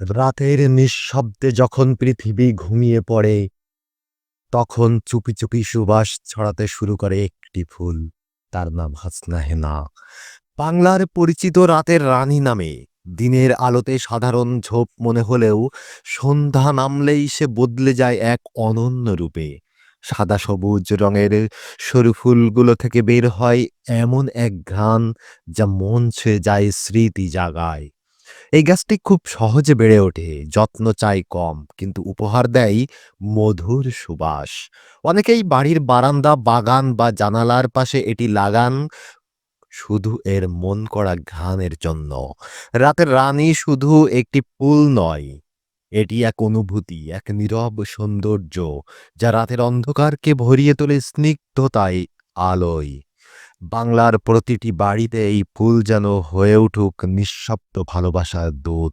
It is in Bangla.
রাতের নিঃশব্দে যখন পৃথিবী ঘুমিয়ে পড়ে, তখন চুপি চুপি সুবাস ছড়াতে শুরু করে একটি ফুল, তার নাম হাসনা হেনা। বাংলার পরিচিত রাতের রানী নামে, দিনের আলোতে সাধারণ ঝোপ মনে হলেও সন্ধ্যা নামলেই সে বদলে যায় এক অনন্য রূপে। সাদা সবুজ রঙের সরু ফুলগুলো থেকে বের হয় এমন এক ঘ্রাণ যা মন ছুঁয়ে যায় স্মৃতি জাগায়। এই গাছটি খুব সহজে বেড়ে ওঠে, যত্ন চাই কম, কিন্তু উপহার দেয় মধুর সুবাস। অনেকেই বাড়ির বারান্দা, বাগান বা জানালার পাশে এটি লাগান, শুধু এর মন করা ঘ্রাণের জন্য। রাতের রানী শুধু একটি ফুল নয়, এটি এক অনুভূতি, এক নীরব সৌন্দর্য, যা রাতের অন্ধকারকে ভরিয়ে তোলে স্নিগ্ধতায় আলোয়। বাংলার প্রতিটি বাড়িতে এই ফুল যেন হয়ে উঠুক নিঃশব্দ ভালোবাসার দূত